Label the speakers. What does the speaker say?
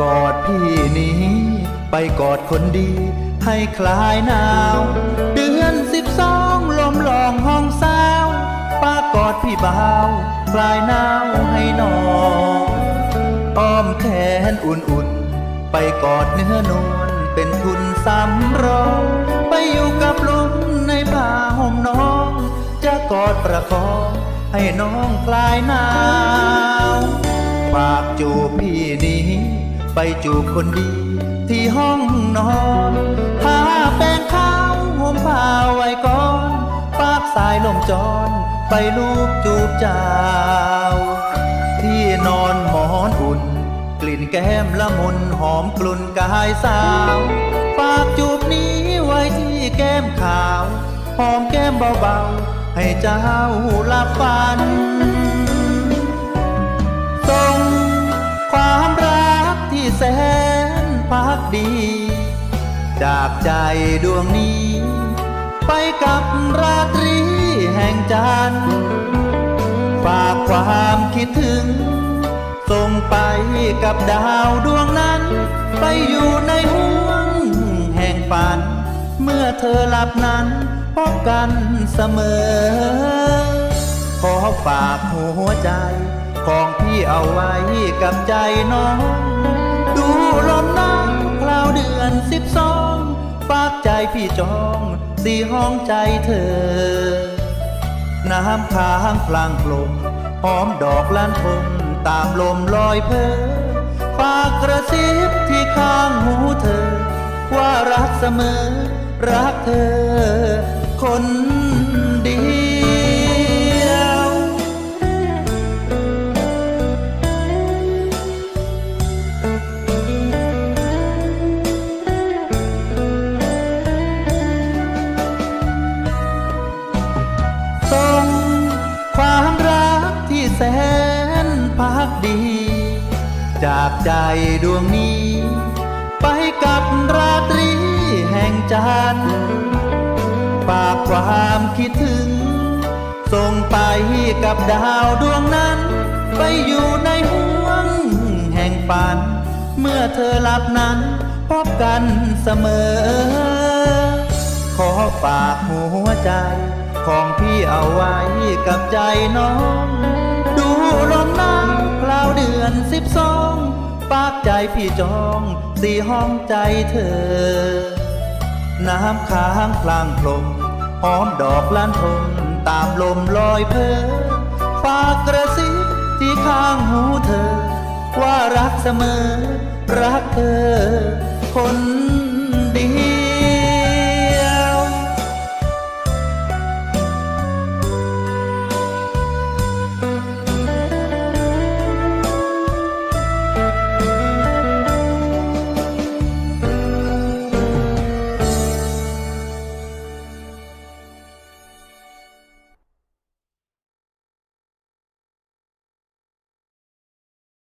Speaker 1: กอดพี่นี้ ไปกอดคนดี ให้คลายหนาว เดือนสิบสองลมลองห้องสาวป้ากอดพี่บ่าวคลายหนาวให้นอนอ้อมแขนอุ่นๆ ไปกอดเนื้อนวลเป็นทุนสำรองไปอยู่กับลุงในผ้าห่มน้อง จะกอดประคองให้น้องคลายหนาว ฝากจูบพี่นี้ ไปจูบคนดีที่ห้องนอนทาแป้งขาวห่มผ้าไว้ก่อนปากสายลมจร ไปลูบจูบเจ้า ที่นอนหมอนอุ่น กลิ่นแก้มละมุนหอมกลุ่นกายสาวฝากจูบนี้ไว้ที่แก้มขาว หอมแก้มเบาๆ ให้เจ้าหลับฝัน ดี จากใจดวงนี้ ไปกับราตรีแห่งจันทร์ฝากความคิดถึง ส่งไปกับดาวดวงนั้น ไปอยู่ในห่วงแห่งฝัน เมื่อเธอหลับนั้นพบกันเสมอ ขอฝากหัวใจ ของพี่เอาไว้กับใจน้อง ฝากใจพี่จองสีห้องใจเธอ น้ำค้างพลางกลมหอมดอกล้านทมตามลมลอยเพอฝากกระซิบที่ข้างหูเธอ ว่ารักเสมอ รักเธอ คนดี ดี จากใจดวงนี้ ไปกับราตรีแห่งจันทร์ฝากความคิดถึง ส่งไปกับดาวดวงนั้น ไปอยู่ในห่วงแห่งฝัน เมื่อเธอหลับนั้นพบกันเสมอ ขอฝากหัวใจของพี่เอาไว้กับใจน้อง ดูลมหนาว เดือนสิบสองปากใจพี่จองสี่ห้องใจเธอ น้ำค้างพลางพลมหอมดอกล้านทมตามลมลอยเพอฝากกระซิบที่ข้างหูเธอ ว่ารักเสมอ รักเธอ คน